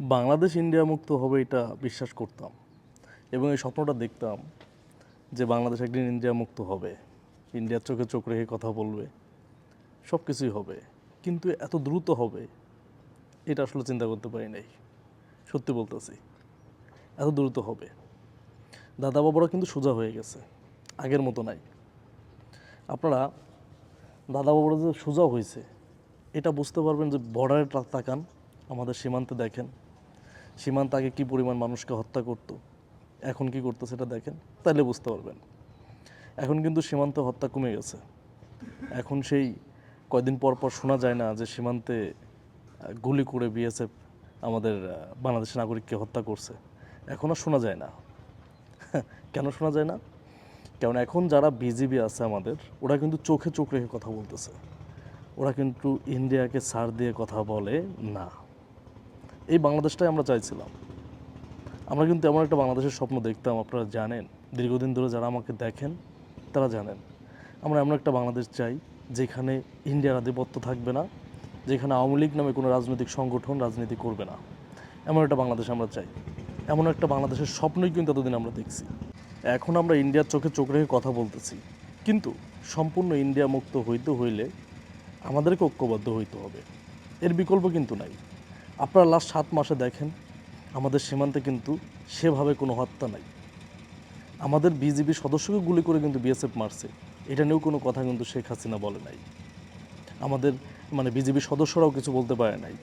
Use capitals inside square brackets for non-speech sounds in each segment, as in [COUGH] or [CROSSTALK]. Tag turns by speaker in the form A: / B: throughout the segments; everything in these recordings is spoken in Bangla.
A: বাংলাদেশ ইন্ডিয়া মুক্ত হবে এটা বিশ্বাস করতাম। এবং এই স্বপ্নটা দেখতাম যে বাংলাদেশ একদিন ইন্ডিয়া মুক্ত হবে। ইন্ডিয়ার চোখে চোখ রেখে কথা বলবে। সব কিছুই হবে। কিন্তু এত দ্রুত হবে, এটা আসলে চিন্তা করতে পারি নাই। সত্যি বলতেছি, এত দ্রুত হবে। দাদা বাবারা কিন্তু সোজা হয়ে গেছে, আগের মতো নাই। আপনারা, দাদা বাবারা যে সোজা হয়েছে এটা বুঝতে পারবেন যে বর্ডারে তাকান, আমাদের সীমান্তে দেখেন। সীমান্ত আগে কী পরিমাণ মানুষকে হত্যা করতো, এখন কি করতো সেটা দেখেন তাহলে বুঝতে পারবেন। এখন কিন্তু সীমান্তে হত্যা কমে গেছে। এখন সেই কয়দিন পর পর শোনা যায় না যে সীমান্তে গুলি করে বিএসএফ আমাদের বাংলাদেশের নাগরিককে হত্যা করছে। এখন আর শোনা যায় না। [LAUGHS] কেন শোনা যায় না? কারণ এখন যারা বিজিবি আছে আমাদের, ওরা কিন্তু চোখে চোখ রেখে কথা বলতেছে। ওরা কিন্তু ইন্ডিয়াকে সার দিয়ে কথা বলে না। এই বাংলাদেশটাই আমরা চাইছিলাম। আমরা কিন্তু এমন একটা বাংলাদেশের স্বপ্ন দেখতাম, আপনারা জানেন। দীর্ঘদিন ধরে যারা আমাকে দেখেন, তারা জানেন। আমরা এমন একটা বাংলাদেশ চাই, যেখানে ইন্ডিয়ার আধিপত্য থাকবে না, যেখানে আওয়ামী লীগ নামে কোনো রাজনৈতিক সংগঠন রাজনীতি করবে না। এমন একটা বাংলাদেশ আমরা চাই। এমন একটা বাংলাদেশের স্বপ্নই কিন্তু এতদিন আমরা দেখছি। এখন আমরা ইন্ডিয়ার চোখে চোখ রেখে কথা বলতেছি। কিন্তু সম্পূর্ণ ইন্ডিয়া মুক্ত হইতে হইলে আমাদেরকে ঐক্যবদ্ধ হইতে হবে। এর বিকল্প কিন্তু নাই। আপনারা লাস্ট সাত মাসে দেখেন, আমাদের সীমান্তে কিন্তু সেভাবে কোনো হত্যা নাই। আমাদের বিজিবি সদস্যকে গুলি করে কিন্তু বিএসএফ মারছে। এটা নিয়েও কোনো কথা কিন্তু শেখ হাসিনা বলে নাই। আমাদের মানে বিজিবি সদস্যরাও কিছু বলতে পারে নাই।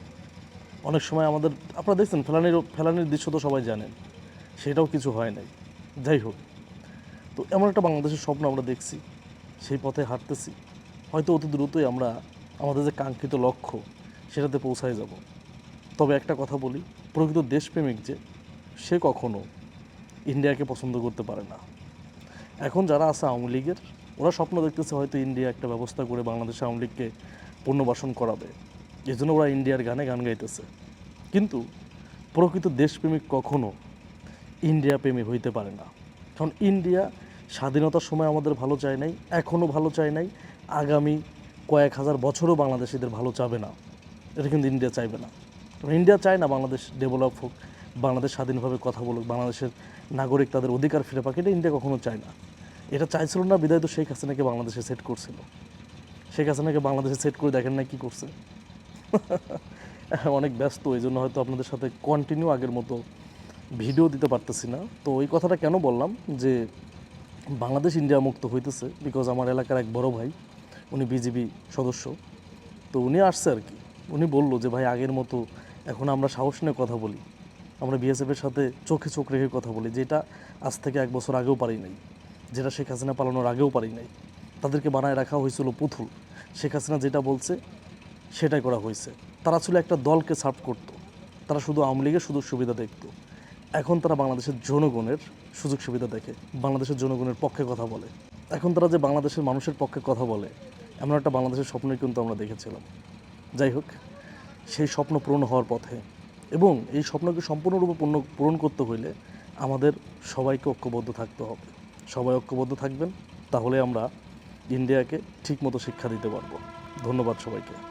A: অনেক সময় আমাদের, আপনারা দেখছেন, ফেলানির ফেলানির দৃশ্য তো সবাই জানেন। সেটাও কিছু হয় নাই। যাই হোক, তো এমন একটা বাংলাদেশের স্বপ্ন আমরা দেখছি, সেই পথে হাঁটতেছি। হয়তো অতি দ্রুতই আমরা আমাদের যে কাঙ্ক্ষিত লক্ষ্য, সেটাতে পৌঁছায় যাব। তবে একটা কথা বলি, প্রকৃত দেশপ্রেমিক যে, সে কখনো ইন্ডিয়াকে পছন্দ করতে পারে না। এখন যারা আছে আওয়ামী লীগের, ওরা স্বপ্ন দেখতেছে হয়তো ইন্ডিয়া একটা ব্যবস্থা করে বাংলাদেশ আওয়ামী লীগকে পুনর্বাসন করাবে। এই জন্য ওরা ইন্ডিয়ার গানে গান গাইতেছে। কিন্তু প্রকৃত দেশপ্রেমিক কখনো ইন্ডিয়া প্রেমী হইতে পারে না। কারণ ইন্ডিয়া স্বাধীনতার সময় আমাদের ভালো চায় নাই এখনও ভালো চায় নাই, আগামী কয়েক হাজার বছরও বাংলাদেশিদের ভালো চাবে না। এটা কিন্তু ইন্ডিয়া চাইবে না। ইন্ডিয়া চায় না বাংলাদেশ ডেভেলপ হোক, বাংলাদেশ স্বাধীনভাবে কথা বলুক, বাংলাদেশের নাগরিক তাদের অধিকার ফিরে পাক, এটা ইন্ডিয়া কখনো চায় না। এটা চাইছিল না, বিদায় তো শেখ হাসিনাকে বাংলাদেশে সেট করছিল। শেখ হাসিনাকে বাংলাদেশে সেট করে দেখেন না কি করছে। অনেক ব্যস্ত, এই জন্য হয়তো আপনাদের সাথে কন্টিনিউ আগের মতো ভিডিও দিতে পারতেছি না। তো ওই কথাটা কেন বললাম? যে বাংলাদেশ ইন্ডিয়া মুক্ত হইতেছে বিকজ আমার এলাকার এক বড় ভাই, উনি বিজিবি সদস্য। তো উনি আসছে আর কি। উনি বলল যে, ভাই, আগের মতো এখন আমরা সাহস নিয়ে কথা বলি। আমরা বিএসএফের সাথে চোখে চোখ রেখে কথা বলি, যেটা আজ থেকে এক বছর আগেও পারি নাই। যেটা শেখ হাসিনা পালানোর আগেও পারি নাই। তাদেরকে বানায় রাখা হয়েছিল পুতুল। শেখ হাসিনা যেটা বলছে, সেটাই করা হয়েছে। তারা ছিল একটা দলকে সার্ভ করতো। তারা শুধু আওয়ামী লীগের সুযোগ সুবিধা দেখত। এখন তারা বাংলাদেশের জনগণের সুযোগ সুবিধা দেখে, বাংলাদেশের জনগণের পক্ষে কথা বলে। এখন তারা যে বাংলাদেশের মানুষের পক্ষে কথা বলে, এমন একটা বাংলাদেশের স্বপ্নই কিন্তু আমরা দেখেছিলাম। যাই হোক সেই স্বপ্ন পূরণ হওয়ার পথে। এবং এই স্বপ্নকে সম্পূর্ণরূপে পূর্ণ, পূরণ করতে হইলে আমাদের সবাইকে ঐক্যবদ্ধ থাকতে হবে। সবাই ঐক্যবদ্ধ থাকবেন, তাহলে আমরা ইন্ডিয়াকে ঠিকমতো শিক্ষা দিতে পারব। ধন্যবাদ সবাইকে।